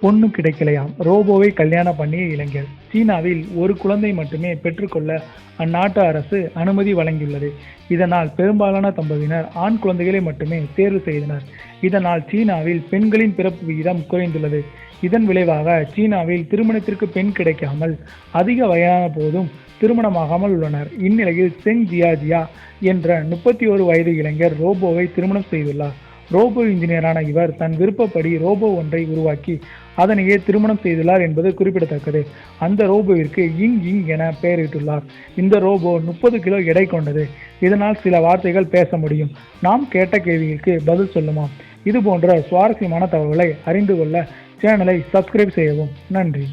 பொண்ணு கிடைக்கலையாம். ரோபோவை கல்யாணம் பண்ணிய இளைஞர். சீனாவில் ஒரு குழந்தை மட்டுமே பெற்றுக்கொள்ள அந்நாட்டு அரசு அனுமதி வழங்கியுள்ளது. இதனால் பெரும்பாலான தம்பதியினர் ஆண் குழந்தைகளை மட்டுமே தேர்வு செய்தனர். இதனால் சீனாவில் பெண்களின் பிறப்பு விகிதம் குறைந்துள்ளது. இதன் விளைவாக சீனாவில் திருமணத்திற்கு பெண் கிடைக்காமல் அதிக வயதான போதும் திருமணமாகாமல் உள்ளனர். இந்நிலையில் செங் ஜியாஜியா என்ற முப்பத்தி ஒரு வயது இளைஞர் ரோபோவை திருமணம் செய்துள்ளார். ரோபோ இன்ஜினியரான இவர் தன் விருப்பப்படி ரோபோ ஒன்றை உருவாக்கி அதனையே திருமணம் செய்துள்ளார் என்பது குறிப்பிடத்தக்கது. அந்த ரோபோவிற்கு இங் இங் என பெயரிட்டுள்ளார். இந்த ரோபோ முப்பது கிலோ எடை கொண்டது. இதனால் சில வார்த்தைகள் பேச முடியும். நாம் கேட்ட கேள்விகளுக்கு பதில் சொல்லுமா இது போன்ற சுவாரஸ்யமான தகவல்களை அறிந்து கொள்ள சேனலை சப்ஸ்கிரைப் செய்யவும். நன்றி.